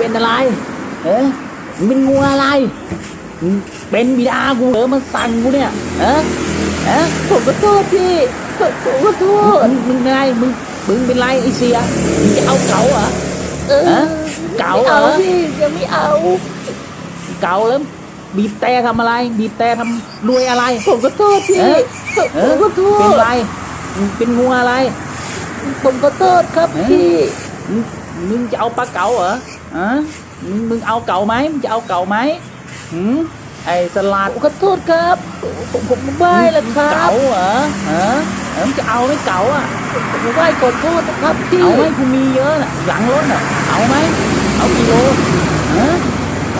เป็นอะไร เออมึงเป็นงูอะไรมึงเป็นบิดากูเหรอมาสั่งกูเนี่ยเออเออผมขอโทษพี่ผมขอโทษมึงมึงเป็นไรมึงมึงเป็นไรไอเสียมึงจะเอาเก๋าเหรอเออฮะเก๋าไม่เหรเอาอพี่ยังไม่เอาเก๋าแล้วบีบแต่ทำอะไร บีบแต่ทำรวยอะไร ผมขอโทษพี่เอ๊ะผมเอผมอขอโทเป็นษไรมึงเป็นงูอะไร ผมขอโทษครับเอ๊ะพี่มึงมึงจะเอาปลาเก๋าเหรอ อะมึงมึงเอาเก๋าไหมมึงจะเอาเก๋าไหมหืมไอสลัผดมขอโทษครับผมผมผมไหว้แล้วครัเก๋าบเหรอฮะเออมึงจะเอาไหมเก๋าอะผมไหว้ขอโทษนะครับพี่เอาไหมกูมีเยอะน่ะหลังรถน่ะเอาไหมเอากี่โลฮะ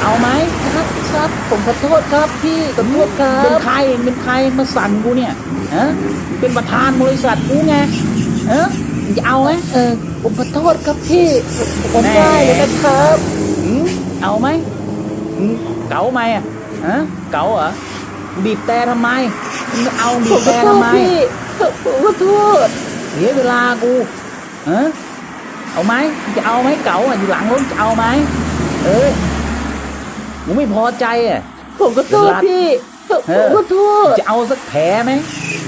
เอาไหมครับครับผมขอโทษครับพี่ขอโทษครัเป็นบใครเป็นใครมาสั่นกูเนี่ยฮะมึงเป็นประธานบริษัทกูไงฮะมึงจะ เอาไหมเออผมขอโทษครับพี่ผมผมแน่ไหว้เลยนะครับหืมเอาไหมหืมเก๋าไหมอะฮะเก๋าเหรอบีบแต่ทำไมมึงเอาบีผบมขอแต่โททำษไมพี่ผมขอโทษเสียเวลากูฮะเอาไหมมึงจะเอาไหมเก๋าอะอยู่หลังรถจะเอาไหมเออกูไม่พอใจอะผมขอโทษพี่ผมเอผมอขอโทษจะเอาสักแผลไหม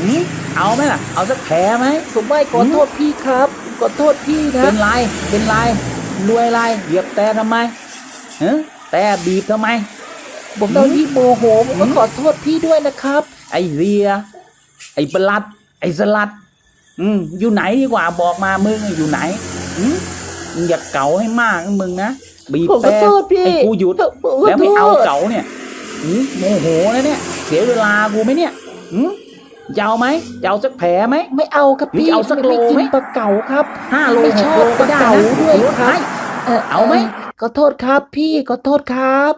หืม เอาไหมล่ะ เอาสักแผลไหมผมไหว้ขอโทษพี่ครับผมขอโทษพี่นะ เป็นไร เป็นไรรวยไรเหยียบแต่ทำไมฮะแต่บีบทำไม ผมตอนที่โมโหผมก็ขอโทษพี่ด้วยนะครับ ไอเรีย ไอปลัด ไอสลัด อืมอยู่ไหนดีกว่าบอกมามึงอยู่ไหนอืมมึงอย่าเก่าให้มากนะมึงนะบีบผมขอแต่โทษพี่ไอกูหยุดผมขอแล้วโทไม่เอาษเก่าเนี่ยอืมโมโหนะเนี่ย เสียเวลากูไหมเนี่ยอืม จะเอาไหมจะเอาสักแผลไหม ไม่เอาครับหรือพี่จะเอาสักโลไม่กิไหมนปลาเก๋าครับห้าโลไม่หชกอบโลก็ได้ปลาเก๋านะด้วยครับ เออเอาไหมขอโทษครับพี่ขอโทษครับ